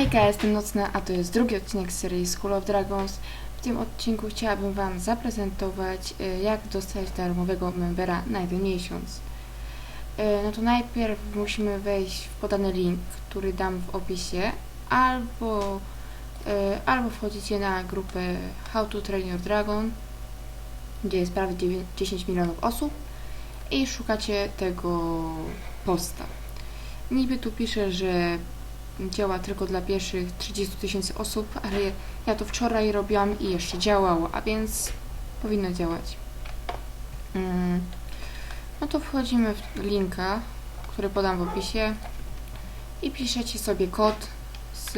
Hejka, jestem Nocna, a to jest drugi odcinek serii School of Dragons. W tym odcinku chciałabym Wam zaprezentować, y, jak dostać darmowego membera na jeden miesiąc. Y, No to najpierw musimy wejść w podany link, który dam w opisie, albo, y, albo wchodzicie na grupę How to Train Your Dragon, gdzie jest prawie 9 10 milionów osób i szukacie tego posta. Niby tu pisze, że działa tylko dla pierwszych 30 tysięcy osób, ale ja to wczoraj robiłam i jeszcze działało, a więc powinno działać. Mm. No to wchodzimy w linka, który podam w opisie i piszecie sobie kod z,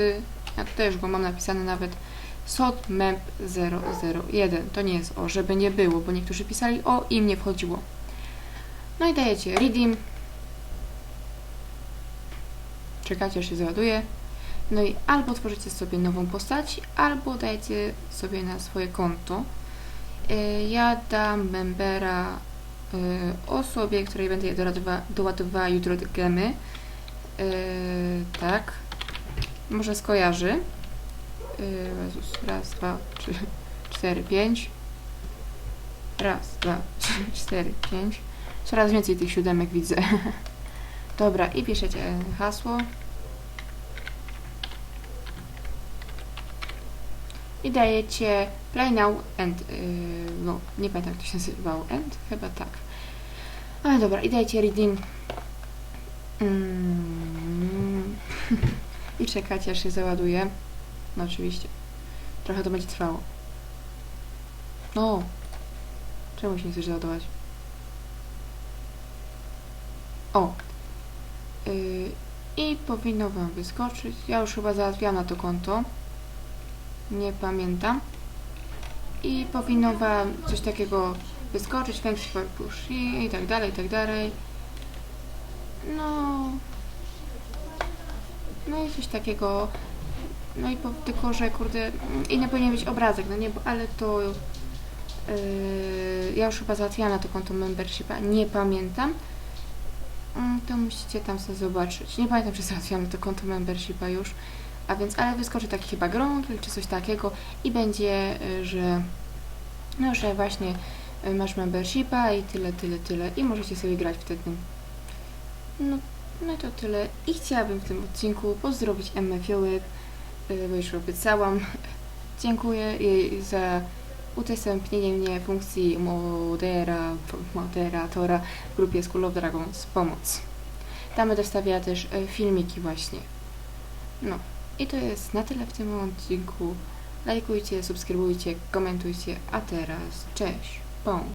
ja też go mam napisany nawet, SOTMEP001. To nie jest o, żeby nie było, bo niektórzy pisali o i im nie wchodziło. No i dajecie redeem, czekacie aż się załaduje. No i albo tworzycie sobie nową postać, albo dajecie sobie na swoje konto. Y, Ja dam membera y, osobie, której będę je doładowa- doładowała jutro do gemy. Y, Tak. Może skojarzy. Jezus, raz, dwa, trzy, cztery, pięć. Raz, dwa, trzy, cztery, pięć. Coraz więcej tych siódemek widzę. Dobra, i piszecie hasło. I dajecie play now and, yy, no nie pamiętam jak to się nazywało, end? Chyba tak. Ale dobra, i dajecie reading. Mm. I czekacie aż się załaduje. No oczywiście. Trochę to będzie trwało. No. Czemu się nie chcesz załadować? O, Yy, I powinno Wam wyskoczyć. Ja już chyba załatwiłam na to konto. Nie pamiętam. I powinno Wam coś takiego wyskoczyć. Thanks for push i, tak dalej, i tak dalej. No. No i coś takiego. No i po, tylko, że kurde. I nie powinien być obrazek, no nie, bo, ale to. Yy, ja już chyba załatwiłam na to konto membershipa. Nie pamiętam. Mm, to musicie tam sobie zobaczyć. Nie pamiętam, czy załatwiłam to konto membershipa już, a więc, ale wyskoczy taki chyba grągiel, czy coś takiego i będzie, y, że no, że właśnie y, masz membershipa i tyle, tyle, tyle i możecie sobie grać wtedy. No, no to tyle. I chciałabym w tym odcinku pozdrowić Emmę Fiołek, y, bo już obiecałam. Dziękuję jej za udostępnienie mnie funkcji modera, moderatora w grupie School of Dragons Pomoc. Tam będę wstawiała też filmiki właśnie. No i to jest na tyle w tym odcinku. Lajkujcie, subskrybujcie, komentujcie, a teraz cześć, pom.